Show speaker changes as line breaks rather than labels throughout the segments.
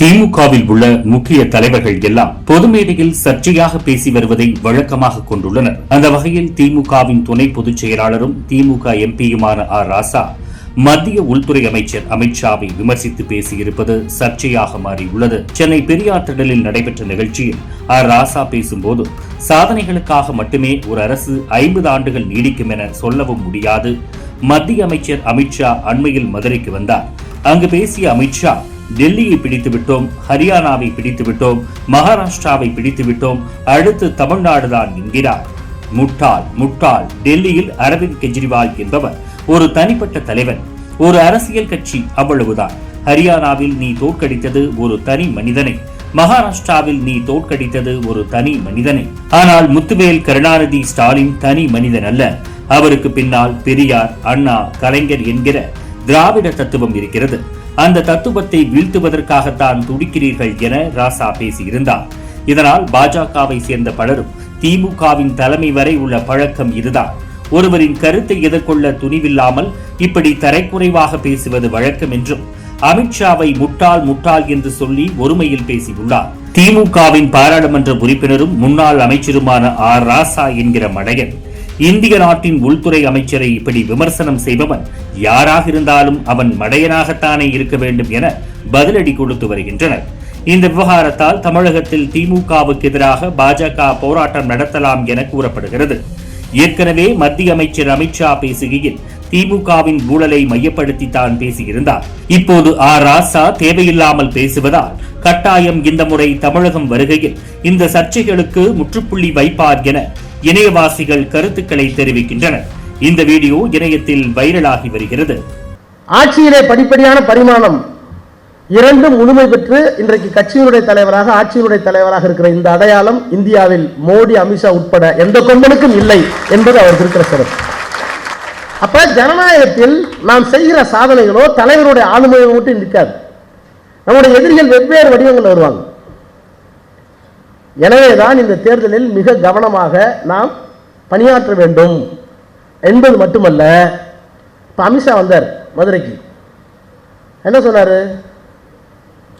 திமுகவில் உள்ள முக்கிய தலைவர்கள் எல்லாம் பொது மேடையில் சர்ச்சையாக பேசி வருவதை வழக்கமாக கொண்டுள்ளனர். அந்த வகையில் திமுகவின் துணை பொதுச் செயலாளரும் திமுக எம்பியுமான ஆர் ராசா மத்திய உள்துறை அமைச்சர் அமித்ஷாவை விமர்சித்து பேசியிருப்பது சர்ச்சையாக மாறியுள்ளது. சென்னை பெரியார் திடலில் நடைபெற்ற நிகழ்ச்சியில் ஆர் ராசா பேசும்போது சாதனைகளுக்காக மட்டுமே ஒரு அரசு ஐம்பது ஆண்டுகள் நீடிக்கும் என சொல்லவும் முடியாது. மத்திய அமைச்சர் அமித்ஷா அண்மையில் மதுரைக்கு வந்தார். அங்கு பேசிய அமித்ஷா டெல்லியை பிடித்து விட்டோம் ஹரியானாவை பிடித்து விட்டோம் மகாராஷ்டிராவை பிடித்து விட்டோம் அடுத்து தமிழ்நாடுதான் என்கிறார். முட்டாள் முட்டாள் டெல்லியில் அரவிந்த் கெஜ்ரிவால் என்பவர் ஒரு தனிப்பட்ட தலைவன் ஒரு அரசியல் கட்சி அவ்வளவுதான். ஹரியானாவில் நீ தோற்கடித்தது ஒரு தனி மனிதனை மகாராஷ்டிராவில் நீ தோற்கடித்தது ஒரு தனி மனிதனை. ஆனால் முத்துவேல் கருணாநிதி ஸ்டாலின் தனி மனிதன் அல்ல. அவருக்கு பின்னால் பெரியார் அண்ணா கலைஞர் என்கிற திராவிட தத்துவம் இருக்கிறது. அந்த தத்துவத்தை வீழ்த்துவதற்காகத்தான் துடிக்கிறீர்கள் என ராசா பேசியிருந்தார். இதனால் பாஜகவை சேர்ந்த பலரும் திமுகவின் தலைமை வரை உள்ள பழக்கம் இதுதான். ஒருவரின் கருத்தை எதிர்கொள்ள துணிவில்லாமல் இப்படி தரைக்குறைவாக பேசுவது வழக்கம் என்றும் அமித்ஷாவை முட்டாள் முட்டாள் என்று சொல்லி ஒருமையில் பேசியுள்ளார். திமுகவின் பாராளுமன்ற உறுப்பினரும் முன்னாள் அமைச்சருமான ஆர் ராசா என்கிற மடையன். இந்திய நாட்டின் உள்துறை அமைச்சரை இப்படி விமர்சனம் செய்பவன் யாராக இருந்தாலும் அவன் மடையனாகத்தானே இருக்க வேண்டும் என பதிலடி கொடுத்து வருகின்றனர். இந்த விவகாரத்தால் தமிழகத்தில் திமுகவுக்கு எதிராக பாஜக போராட்டம் நடத்தலாம் என கூறப்படுகிறது. ஏற்கனவே மத்திய அமைச்சர் அமித்ஷா பேசுகையில் திமுகவின் ஊழலை மையப்படுத்தி தான் பேசியிருந்தார். இப்போது ஆர் ராசா தேவையில்லாமல் பேசுவதால் கட்டாயம் இந்த முறை தமிழகம் வருகையில் இந்த சர்ச்சைகளுக்கு முற்றுப்புள்ளி வைப்பார் என இணையவாசிகள் கருத்துக்களை தெரிவிக்கின்றனர். இந்த வீடியோ இணையத்தில் வைரலாகி வருகிறது.
ஆட்சியிலே படிப்படியான பரிமாணம் இரண்டும் முழுமை பெற்று இன்றைக்கு கட்சியினுடைய தலைவராக ஆட்சியினுடைய தலைவராக இருக்கிற இந்த அடையாளம் இந்தியாவில் மோடி அமித்ஷா உட்பட எந்த கொம்பனுக்கும் இல்லை என்பது அவருக்கு இருக்கிற சிறப்பு. அப்ப ஜனநாயகத்தில் நாம் செய்கிற சாதனைகளோ தலைவருடைய ஆளுமையோ மட்டும் நிற்காது நம்முடைய எதிரிகள் வெவ்வேறு வடிவங்கள் வருவாங்க. எனவே தான் இந்த தேர்தலில் மிக கவனமாக நாம் பணியாற்ற வேண்டும் என்பது மட்டுமல்ல. இப்போ அமித்ஷா வந்தார் மதுரைக்கு. என்ன சொன்னார்?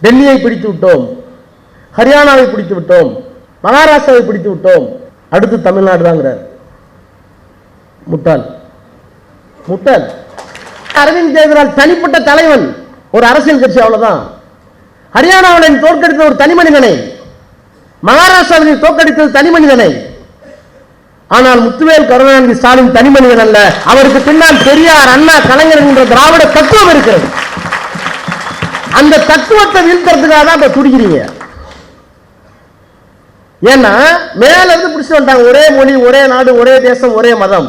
டெல்லியை பிடித்து விட்டோம். ஹரியானாவை பிடித்து விட்டோம். மகாராஷ்டிராவை பிடித்து விட்டோம். அடுத்து தமிழ்நாடு தாங்கிறார் முட்டாள். முட்டல் அரவிந்த் கெஜ்ரிவால் தனிப்பட்ட தலைவன். ஒரு அரசியல் கட்சி அவ்வளவுதான். ஹரியானாவில் தோற்கடித்த ஒரு தனி மனிதனை. மகாராஷ்டிராவில் தோற்கடித்தது தனி மனிதனை. ஆனால் முத்துவேல் கருணாநிதி ஸ்டாலின் தனி மனிதன் அல்ல. அவருக்கு பின்னால் பெரியார் அண்ணா கலைஞர் என்ற திராவிட தத்துவம் இருக்கிறது. அந்த தத்துவத்தை வீழ்த்துறதுக்காக தான் இப்ப துடிக்கிறீங்க. ஏன்னா மேல இருந்து பிடிச்சு வந்தாங்க ஒரே மொழி ஒரே நாடு ஒரே தேசம் ஒரே மதம்.